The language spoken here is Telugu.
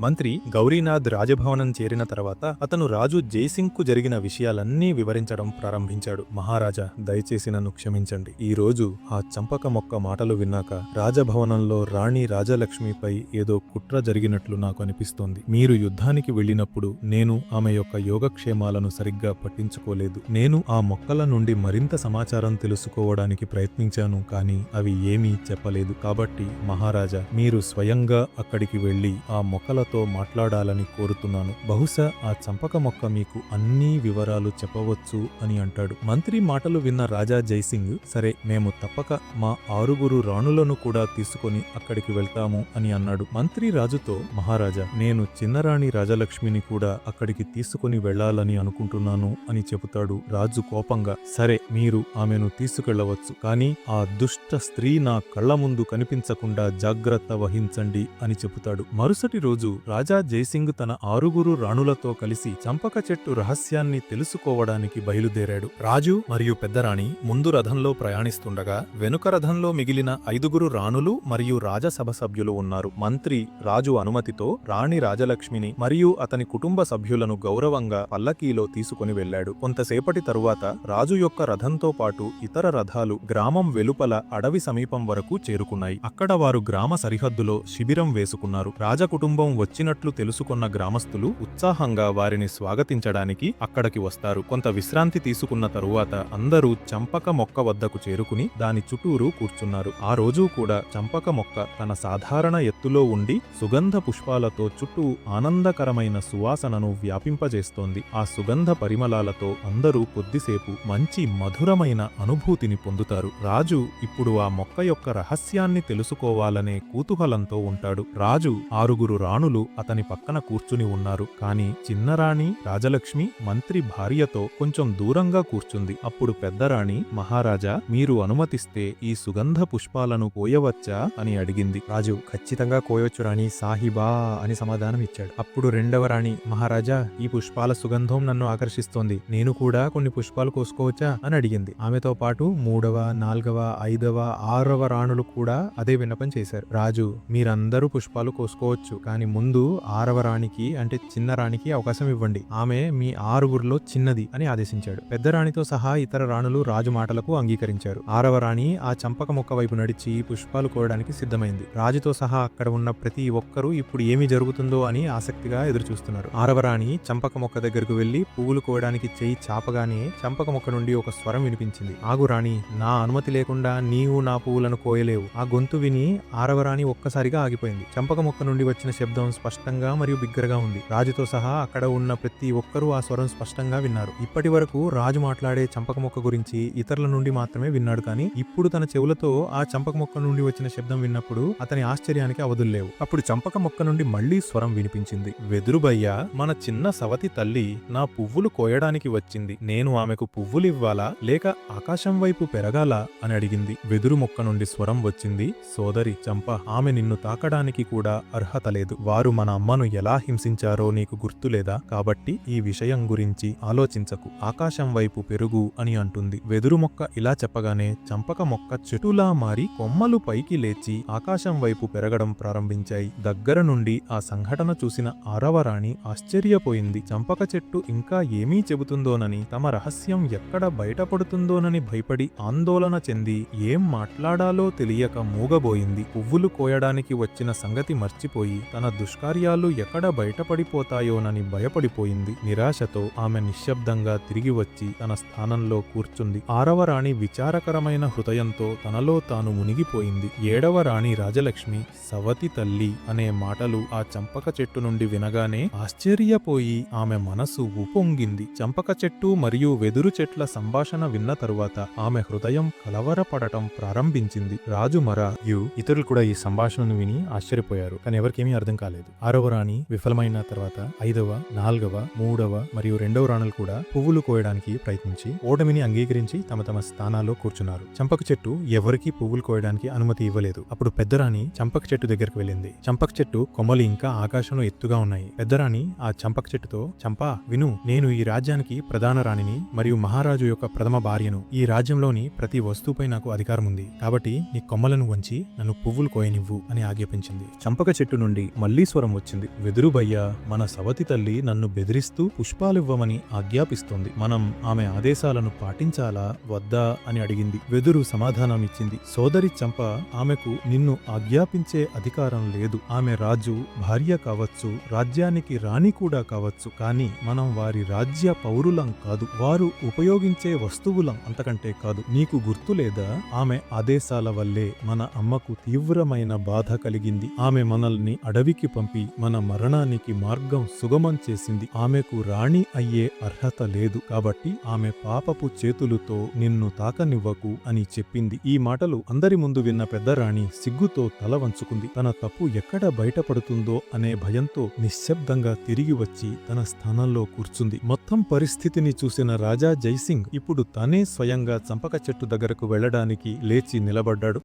మంత్రి గౌరీనాథ్ రాజభవనం చేరిన తర్వాత అతను రాజు జైసింగ్కు జరిగిన విషయాలన్నీ వివరించడం ప్రారంభించాడు. మహారాజా దయచేసి నన్ను క్షమించండి. ఈ రోజు ఆ చంపక మొక్క మాటలు విన్నాక రాజభవనంలో రాణి రాజలక్ష్మిపై ఏదో కుట్ర జరిగినట్లు నాకు అనిపిస్తోంది. మీరు యుద్ధానికి వెళ్ళినప్పుడు నేను ఆమె యొక్క యోగక్షేమాలను సరిగ్గా పట్టించుకోలేదు. నేను ఆ మొక్కల నుండి మరింత సమాచారం తెలుసుకోవడానికి ప్రయత్నించాను కానీ అవి ఏమీ చెప్పలేదు. కాబట్టి మహారాజా మీరు స్వయంగా అక్కడికి వెళ్ళి ఆ మొక్కల మొక్కలతో మాట్లాడాలని కోరుతున్నాను. బహుశా ఆ చంపక మొక్క మీకు అన్ని వివరాలు చెప్పవచ్చు అని అంటాడు. మంత్రి మాటలు విన్న రాజా జైసింగ్ సరే మేము తప్పక మా ఆరుగురు రాణులను కూడా తీసుకొని అక్కడికి వెళ్తాము అని అన్నాడు. మంత్రి రాజుతో మహారాజా నేను చిన్నరాణి రాజలక్ష్మిని కూడా అక్కడికి తీసుకొని వెళ్ళాలని అనుకుంటున్నాను అని చెబుతాడు రాజు కోపంగా. సరే మీరు ఆమెను తీసుకెళ్ళవచ్చు కానీ ఆ దుష్ట స్త్రీ నా కళ్ళ ముందు కనిపించకుండా జాగ్రత్త వహించండి అని చెబుతాడు. మరుసటి రోజు రాజా జైసింగ్ తన ఆరుగురు రాణులతో కలిసి చంపక చెట్టు రహస్యాన్ని తెలుసుకోవడానికి బయలుదేరాడు. రాజు మరియు పెద్దరాణి ముందు రథంలో ప్రయాణిస్తుండగా వెనుక రథంలో మిగిలిన ఐదుగురు రాణులు మరియు రాజసభ సభ్యులు ఉన్నారు. మంత్రి రాజు అనుమతితో రాణి రాజలక్ష్మిని మరియు అతని కుటుంబ సభ్యులను గౌరవంగా పల్లకీలో తీసుకుని వెళ్ళాడు కొంతసేపటి తరువాత రాజు యొక్క రథంతో పాటు ఇతర రథాలు గ్రామం వెలుపల అడవి సమీపం వరకు చేరుకున్నాయి. అక్కడ వారు గ్రామ సరిహద్దులో శిబిరం వేసుకున్నారు. రాజకుటుంబం వచ్చినట్లు తెలుసుకున్న గ్రామస్తులు ఉత్సాహంగా వారిని స్వాగతించడానికి అక్కడికి వస్తారు. కొంత విశ్రాంతి తీసుకున్న తరువాత అందరూ చంపక మొక్క వద్దకు చేరుకుని దాని చుట్టూరు కూర్చున్నారు. ఆ రోజు కూడా చంపక మొక్క తన సాధారణ ఎత్తులో ఉండి సుగంధ పుష్పాలతో చుట్టూ ఆనందకరమైన సువాసనను వ్యాపింపజేస్తోంది. ఆ సుగంధ పరిమళాలతో అందరూ కొద్దిసేపు మంచి మధురమైన అనుభూతిని పొందుతారు. రాజు ఇప్పుడు ఆ మొక్క యొక్క రహస్యాన్ని తెలుసుకోవాలనే కుతూహలంతో ఉంటాడు. రాజు ఆరుగురు రాణులు అతని పక్కన కూర్చుని ఉన్నారు. కాని చిన్నరాణి రాజలక్ష్మి మంత్రి భార్యతో కొంచెం దూరంగా కూర్చుంది. అప్పుడు పెద్దరాణి మహారాజా మీరు అనుమతిస్తే ఈ సుగంధ పుష్పాలను కోయవచ్చా అని అడిగింది. రాజు ఖచ్చితంగా కోయొచ్చు రాణి సాహిబా అని సమాధానం ఇచ్చాడు. అప్పుడు రెండవ రాణి మహారాజా ఈ పుష్పాల సుగంధం నన్ను ఆకర్షిస్తోంది. నేను కూడా కొన్ని పుష్పాలు కోసుకోవచ్చా? అని అడిగింది. ఆమెతో పాటు మూడవ నాల్గవ ఐదవ ఆరవ రాణులు కూడా అదే విన్నపం చేశారు. రాజు మీరందరూ పుష్పాలు కోసుకోవచ్చు. కానీ ముందు ఆరవ రాణికి అంటే చిన్న రాణికి అవకాశం ఇవ్వండి. ఆమె మీ ఆరుగురిలో చిన్నది అని ఆదేశించాడు. పెద్ద రాణితో సహా ఇతర రాణులు రాజు మాటలకు అంగీకరించారు. ఆరవ రాణి ఆ చంపక మొక్క వైపు నడిచి పుష్పాలు కోరడానికి సిద్ధమైంది. రాజుతో సహా అక్కడ ఉన్న ప్రతి ఒక్కరూ ఇప్పుడు ఏమి జరుగుతుందో అని ఆసక్తిగా ఎదురుచూస్తున్నారు. ఆరవ రాణి చంపక మొక్క దగ్గరకు వెళ్ళి పువ్వులు కోయడానికి చేయి చాపగానే చంపక మొక్క నుండి ఒక స్వరం వినిపించింది. ఆగు రాణి నా అనుమతి లేకుండా నీవు నా పువ్వులను కోయలేవు. ఆ గొంతు విని ఆరవ రాణి ఒక్కసారిగా ఆగిపోయింది. చంపక మొక్క నుండి వచ్చిన శబ్దం స్పష్టంగా మరియు బిగ్గరగా ఉంది. రాజుతో సహా అక్కడ ఉన్న ప్రతి ఒక్కరూ ఆ స్వరం స్పష్టంగా విన్నారు. ఇప్పటి వరకు రాజు మాట్లాడే చంపక మొక్క గురించి ఇతరుల నుండి మాత్రమే విన్నాడు కానీ ఇప్పుడు తన చెవులతో ఆ చంపక మొక్క నుండి వచ్చిన శబ్దం విన్నప్పుడు అతని ఆశ్చర్యానికి అవధుల్లేవు అప్పుడు చంపక మొక్క నుండి మళ్ళీ స్వరం వినిపించింది. వెదురుబయ్య మన చిన్న సవతి తల్లి నా పువ్వులు కోయడానికి వచ్చింది. నేను ఆమెకు పువ్వులివ్వాలా లేక ఆకాశం వైపు పెరగాలా? అని అడిగింది. వెదురు మొక్క నుండి స్వరం వచ్చింది. సోదరి చంప ఆమె నిన్ను తాకడానికి కూడా అర్హత లేదు. వారు మన అమ్మను ఎలా హింసించారో నీకు గుర్తులేదా కాబట్టి ఈ విషయం గురించి ఆలోచించకు. ఆకాశం వైపు పెరుగు అని అంటుంది. వెదురు మొక్క ఇలా చెప్పగానే చంపక మొక్క చెటులా మారి కొమ్మలు పైకి లేచి ఆకాశం వైపు పెరగడం ప్రారంభించాయి. దగ్గర నుండి ఆ సంఘటన చూసిన ఆరవరాణి ఆశ్చర్యపోయింది. చంపక చెట్టు ఇంకా ఏమీ చెబుతుందోనని తమ రహస్యం ఎక్కడ బయటపడుతుందోనని భయపడి ఆందోళన చెంది ఏం మాట్లాడాలో తెలియక మూగబోయింది. పువ్వులు కోయడానికి వచ్చిన సంగతి మర్చిపోయి తన దుష్కార్యాలు ఎక్కడ బయటపడిపోతాయోనని భయపడిపోయింది. నిరాశతో ఆమె నిశ్శబ్దంగా తిరిగి వచ్చి తన స్థానంలో కూర్చుంది. ఆరవ రాణి విచారకరమైన హృదయంతో తనలో తాను మునిగిపోయింది. ఏడవ రాణి రాజలక్ష్మి సవతి తల్లి అనే మాటలు ఆ చంపక చెట్టు నుండి వినగానే ఆశ్చర్యపోయి ఆమె మనసు ఉప్పొంగింది చంపక చెట్టు మరియు వెదురు చెట్ల సంభాషణ విన్న తరువాత ఆమె హృదయం కలవరపడటం ప్రారంభించింది. రాజు మరాయు ఇతరులు కూడా ఈ సంభాషణను విని ఆశ్చర్యపోయారు. కానీ ఎవరికేమీ అర్థం కాలేదు. ఆరవ రాణి విఫలమైన తర్వాత ఐదవ నాల్గవ మూడవ మరియు రెండవ రాణులు కూడా పువ్వులు కోయడానికి ప్రయత్నించి ఓటమిని అంగీకరించి తమ తమ స్థానాల్లో కూర్చున్నారు. చంపక చెట్టు ఎవరికీ పువ్వులు కోయడానికి అనుమతి ఇవ్వలేదు. అప్పుడు పెద్దరాణి చంపక చెట్టు దగ్గరకు వెళ్ళింది. చంపక చెట్టు కొమ్మలు ఇంకా ఆకాశంలో ఎత్తుగా ఉన్నాయి. పెద్దరాణి ఆ చంపక చెట్టుతో చంపా విను నేను ఈ రాజ్యానికి ప్రధాన రాణిని మరియు మహారాజు యొక్క ప్రథమ భార్యను. ఈ రాజ్యంలోని ప్రతి వస్తువుపై నాకు అధికారం ఉంది. కాబట్టి నీ కొమ్మలను వంచి నన్ను పువ్వులు కోయనివ్వు అని ఆజ్ఞాపించింది. చంపక చెట్టు నుండి మళ్ళీ స్వరం వచ్చింది. వెదురుబయ్యా మన సవతి తల్లి నన్ను బెదిరిస్తూ పుష్పాలివ్వమని ఆజ్ఞాపిస్తోంది. మనం ఆమె ఆదేశాలను పాటించాలా వద్దా అని అడిగింది. వెదురు సమాధానమిచ్చింది సోదరి చంప ఆమెకు నిన్ను ఆజ్ఞాపించే అధికారం లేదు. ఆమె రాజు భార్య కావచ్చు రాజ్యానికి రాణి కూడా కావచ్చు. కానీ మనం వారి రాజ్య పౌరులం కాదు. వారు ఉపయోగించే వస్తువులం అంతకంటే కాదు. నీకు గుర్తు లేదా? ఆమె ఆదేశాల వల్లే మన అమ్మకు తీవ్రమైన బాధ కలిగింది. ఆమె మనల్ని అడవికి పంపి మన మరణానికి మార్గం సుగమం చేసింది. ఆమెకు రాణి అయ్యే అర్హత లేదు. కాబట్టి ఆమె పాపపు చేతులతో నిన్ను తాకనివ్వకు అని చెప్పింది. ఈ మాటలు అందరి ముందు విన్న పెద్దరాణి సిగ్గుతో తల వంచుకుంది. తన తప్పు ఎక్కడ బయటపడుతుందో అనే భయంతో నిశ్శబ్దంగా తిరిగి వచ్చి తన స్థానంలో కూర్చుంది. మొత్తం పరిస్థితిని చూసిన రాజా జైసింగ్ ఇప్పుడు తనే స్వయంగా చంపక చెట్టు దగ్గరకు వెళ్ళడానికి లేచి నిలబడ్డాడు.